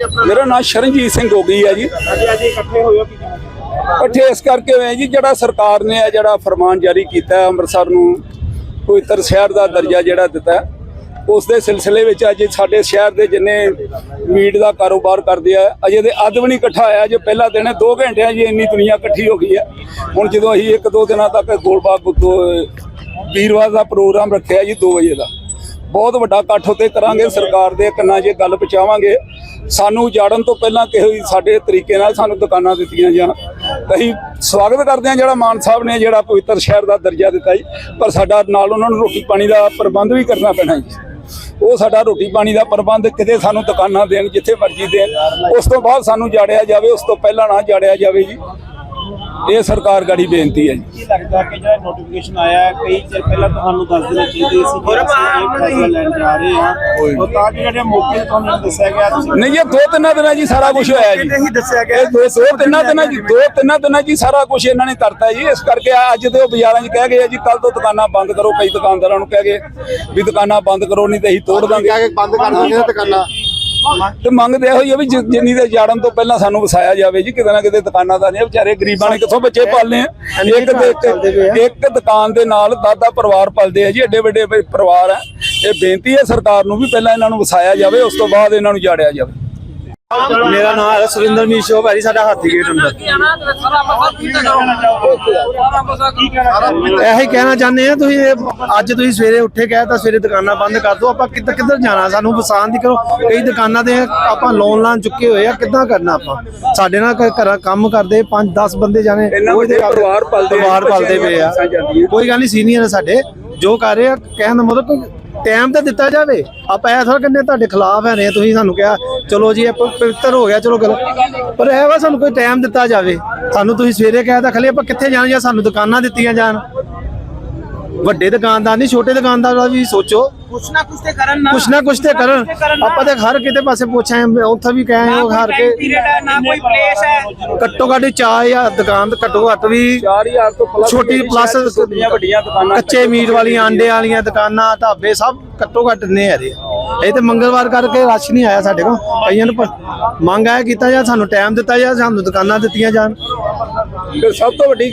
ਮੇਰਾ ਨਾਮ ਸ਼ਰਨਜੀਤ ਸਿੰਘ ਗੋਗੀ ਹੈ ਜੀ। ਇਕੱਠੇ ਹੋਏ? ਇਕੱਠੇ ਇਸ ਕਰਕੇ ਹੋਏ ਜੀ ਜਿਹੜਾ ਸਰਕਾਰ ਨੇ ਇਹ ਜਿਹੜਾ ਫਰਮਾਨ ਜਾਰੀ ਕੀਤਾ ਹੈ ਅੰਮ੍ਰਿਤਸਰ ਨੂੰ ਪਵਿੱਤਰ ਸ਼ਹਿਰ ਦਾ ਦਰਜਾ ਜਿਹੜਾ ਦਿੱਤਾ ਉਸ ਦੇ ਸਿਲਸਿਲੇ ਵਿੱਚ ਅੱਜ ਸਾਡੇ ਸ਼ਹਿਰ ਦੇ ਜਿੰਨੇ ਮੀਟ ਦਾ ਕਾਰੋਬਾਰ ਕਰਦੇ ਆ ਅਜੇ ਦੇ ਅੱਧ ਵੀ ਨਹੀਂ ਇਕੱਠਾ ਹੋਇਆ ਜੋ ਪਹਿਲਾ ਦਿਨ ਹੈ 2 ਘੰਟਿਆਂ 'ਚ ਹੀ ਇੰਨੀ ਦੁਨੀਆ ਇਕੱਠੀ ਹੋ ਗਈ ਹੈ। ਹੁਣ ਜਦੋਂ ਅਸੀਂ ਇੱਕ ਦੋ ਦਿਨਾਂ ਤੱਕ ਗੋਲਬਾਗ ਵੀਰਵਾਰ ਦਾ ਪ੍ਰੋਗਰਾਮ ਰੱਖਿਆ ਜੀ 2 ਵਜੇ ਦਾ। ਬਹੁਤ ਵੱਡਾ ਇਕੱਠ ਉੱਤੇ ਕਰਾਂਗੇ ਸਰਕਾਰ ਦੇ ਕੰਨਾਂ 'ਚ ਗੱਲ ਪਹੁੰਚਾਵਾਂਗੇ। ਸਾਨੂੰ ਜਾੜਨ ਤੋਂ ਪਹਿਲਾਂ ਕਿਹੋ ਵੀ ਸਾਡੇ ਤਰੀਕੇ ਨਾਲ ਸਾਨੂੰ ਦੁਕਾਨਾਂ ਦਿੱਤੀਆਂ ਜਾਣ। ਅਸੀਂ ਸਵਾਗਤ ਕਰਦੇ ਹਾਂ ਜਿਹੜਾ ਮਾਨ ਸਾਹਿਬ ਨੇ ਜਿਹੜਾ ਪਵਿੱਤਰ ਸ਼ਹਿਰ ਦਾ ਦਰਜਾ ਦਿੱਤਾ ਜੀ, ਪਰ ਸਾਡਾ ਨਾਲ ਉਹਨਾਂ ਨੂੰ ਰੋਟੀ ਪਾਣੀ ਦਾ ਪ੍ਰਬੰਧ ਵੀ ਕਰਨਾ ਪੈਣਾ ਜੀ। ਉਹ ਸਾਡਾ ਰੋਟੀ ਪਾਣੀ ਦਾ ਪ੍ਰਬੰਧ ਕਿਤੇ ਸਾਨੂੰ ਦੁਕਾਨਾਂ ਦੇਣ, ਜਿੱਥੇ ਮਰਜ਼ੀ ਦੇਣ। ਉਸ ਤੋਂ ਬਾਅਦ ਸਾਨੂੰ ਜਾੜਿਆ ਜਾਵੇ, ਉਸ ਤੋਂ ਪਹਿਲਾਂ ਨਾ ਜਾੜਿਆ ਜਾਵੇ ਜੀ। ਇਹ ਸਰਕਾਰ ਗਾੜੀ ਬੇਨਤੀ ਹੈ ਜੀ। ਕੀ ਲੱਗਦਾ ਕਿ ਜਿਹੜਾ ਨੋਟੀਫਿਕੇਸ਼ਨ ਆਇਆ ਹੈ, ਕਈ ਚਿਰ ਪਹਿਲਾਂ ਤੁਹਾਨੂੰ ਦੱਸ ਦੇਣਾ ਚਾਹੀਦਾ ਸੀ ਕਿ ਅਸੀਂ ਇਹ ਫੈਸਲਾ ਲੈਣ ਜਾ ਰਹੇ ਹਾਂ। ਉਹ ਤਾਂ ਕਿ ਜਿਹੜੇ ਮੌਕੇ ਤੇ ਤੁਹਾਨੂੰ ਦੱਸਿਆ ਗਿਆ ਤੁਸੀਂ ਨਹੀਂ ਇਹ ਦੋ ਤਿੰਨਾਂ ਦਿਨਾਂ ਜੀ ਸਾਰਾ ਕੁਝ ਹੋਇਆ ਜੀ। ਹੀ ਦੱਸਿਆ ਇਹ ਦੋ ਦੋ ਤਿੰਨਾਂ ਦਿਨਾਂ ਜੀ ਦੋ ਤਿੰਨਾਂ ਦਿਨਾਂ ਜੀ ਸਾਰਾ ਕੁਝ ਇਹਨਾਂ ਨੇ ਕਰਤਾ ਜੀ। ਇਸ ਕਰਕੇ ਅੱਜ ਤੇ ਉਹ ਬਾਜ਼ਾਰਾਂ 'ਚ ਕਹਿ ਗਏ ਆ ਜੀ ਕੱਲ ਤੋਂ ਦੁਕਾਨਾਂ ਬੰਦ ਕਰੋ ਕਈ ਦੁਕਾਨਦਾਰਾਂ ਨੂੰ ਕਹਿ ਗਏ ਵੀ ਦੁਕਾਨਾਂ ਬੰਦ ਕਰੋ ਨਹੀਂ ਤੇ ਅਸੀਂ ਤੋੜ ਦਾਂਗੇ। ਬੰਦ ਕਰ ਦਿੰਦੇ ਦੁਕਾਨਾਂ। ਤੇ ਮੰਗਦੇ ਇਹੋ ਹੀ ਆ ਵੀ ਜਿ- ਜਿੰਨੀ ਦੇ ਜਾੜਨ ਤੋਂ ਪਹਿਲਾਂ ਸਾਨੂੰ ਵਸਾਇਆ ਜਾਵੇ ਜੀ ਕਿਤੇ ਨਾ ਕਿਤੇ ਦੁਕਾਨਾਂ ਦਾ ਨਹੀਂ ਵਿਚਾਰੇ ਗਰੀਬਾਂ ਨੇ ਕਿੱਥੋਂ ਬੱਚੇ ਪਾਲਨੇ ਆ? ਇੱਕ ਦੇ ਇੱਕ ਇੱਕ ਦੁਕਾਨ ਦੇ ਨਾਲ ਦਾਦਾ ਪਰਿਵਾਰ ਪਲਦੇ ਆ ਜੀ ਐਡੇ ਵੱਡੇ ਪਰਿਵਾਰ ਆ। ਇਹ ਬੇਨਤੀ ਹੈ ਸਰਕਾਰ ਨੂੰ ਵੀ ਪਹਿਲਾਂ ਇਹਨਾਂ ਨੂੰ ਵਸਾਇਆ ਜਾਵੇ ਉਸ ਤੋਂ ਬਾਅਦ ਇਹਨਾਂ ਨੂੰ ਜਾੜਿਆ ਜਾਵੇ। ਮੇਰਾ ਨਾਮ ਹੈ ਸੁਰਿੰਦਰ ਮੀਸ਼ੋ ਭਾਈ ਸਾਡਾ ਹਾਥੀ ਗੇਟ ਅੰਦਰ? ਇਹੀ ਕਹਿਣਾ ਚਾਹੁੰਦੇ ਆ ਤੁਸੀਂ ਅੱਜ ਤੁਸੀਂ ਸਵੇਰੇ ਉੱਠੇ ਕਹੇ ਤਾਂ ਸਵੇਰੇ ਦੁਕਾਨਾਂ ਬੰਦ ਕਰ ਦਿਓ ਆਪਾਂ ਕਿੱਧਰ ਕਿੱਧਰ ਜਾਣਾ? ਸਾਨੂੰ ਵਸਾਨ ਦੀ ਕਰੋ। ਕਈ ਦੁਕਾਨਾਂ ਦੇ ਆਪਾਂ ਲੋਨ ਲਾਂ ਚੁੱਕੇ ਹੋਏ ਆ ਕਿੱਦਾਂ ਕਰਨਾ ਆਪਾਂ? ਸਾਡੇ ਨਾਲ ਘਰਾਂ ਕੰਮ ਕਰਦੇ 5 10 ਬੰਦੇ ਜਾਣੇ ਪਰਿਵਾਰ ਪਲਦੇ ਪਰਿਵਾਰ ਪਲਦੇ ਪਏ ਆ। ਕੋਈ ਗੱਲ ਨਹੀਂ ਸੀਨੀਅਰ ਸਾਡੇ। ਜੋ ਕਰ ਰਹੇ ਆ ਕਹਿਣ ਦਾ ਮਤਲਬ ਟਾਈਮ ਤਾਂ ਦਿੱਤਾ ਜਾਵੇ। ਆਪਾਂ ਇਹ ਥੋੜਾ ਕਹਿੰਦੇ ਤੁਹਾਡੇ ਖਿਲਾਫ ਹੈ ਨੇ ਤੁਸੀਂ ਸਾਨੂੰ ਕਿਹਾ, ਚਲੋ ਜੀ ਆਪਾਂ ਪਵਿੱਤਰ ਹੋ ਗਿਆ, ਚਲੋ ਗੱਲ। ਪਰ ਇਹ ਵਾ ਸਾਨੂੰ ਕੋਈ ਟਾਈਮ ਦਿੱਤਾ ਜਾਵੇ। ਸਾਨੂੰ ਤੁਸੀਂ ਸਵੇਰੇ ਕਹਿ ਤਾਂ ਖਲੇ, ਆਪਾਂ ਕਿੱਥੇ ਜਾਣਾ ਜਾਂ ਸਾਨੂੰ ਦੁਕਾਨਾਂ ਦਿੱਤੀਆਂ ਜਾਣ। ਵੱਡੇ ਦੁਕਾਨਦਾਰ ਨਹੀਂ ਛੋਟੇ ਦੁਕਾਨਦਾਰ ਦਾ ਵੀ ਸੋਚੋ। ਕੁਛ ਨਾ ਕੁਛ ਤੇ ਕਰਨ ਨਾ। ਕੁਛ ਨਾ ਕੁਛ ਤੇ ਕਰਨ। ਆਪਾਂ ਤੇ ਹਰ ਕਿਤੇ ਪਾਸੇ ਪੁੱਛਾਂ ਉੱਥੇ ਵੀ ਕਹੇ ਉਹ ਹਰ ਕੇ ਨਾ ਕੋਈ ਪਲੇਸ ਹੈ। ਘੱਟੋ ਘੱਟ 4000 ਦੁਕਾਨ ਤੇ ਘੱਟੋ ਘੱਟ ਵੀ 4000 ਤੋਂ plus ਛੋਟੀ ਪਲੱਸ ਛੋਟੀਆਂ ਵੱਡੀਆਂ ਦੁਕਾਨਾਂ ਕੱਚੇ ਮੀਟ ਵਾਲੀਆਂ ਆਂਡੇ ਵਾਲੀਆਂ ਦੁਕਾਨਾਂ ਢਾਬੇ ਸਭ ਘੱਟੋ ਘੱਟ ਨੇ ਹਰੇ ਇਹ ਤੇ ਮੰਗਲਵਾਰ ਕਰਕੇ ਰਸ਼ ਨਹੀਂ ਆਇਆ ਸਾਡੇ ਕੋਲ। ਕਈਆਂ ਨੂੰ ਮੰਗ ਆਇਆ ਕੀਤਾ ਜਾਂ ਸਾਨੂੰ ਟਾਈਮ ਦਿੱਤਾ ਜਾਂ ਸਾਨੂੰ ਦੁਕਾਨਾਂ ਦਿੱਤੀਆਂ ਜਾਣ। ਫਿਰ ਸਭ ਤੋਂ ਵੱਡੀ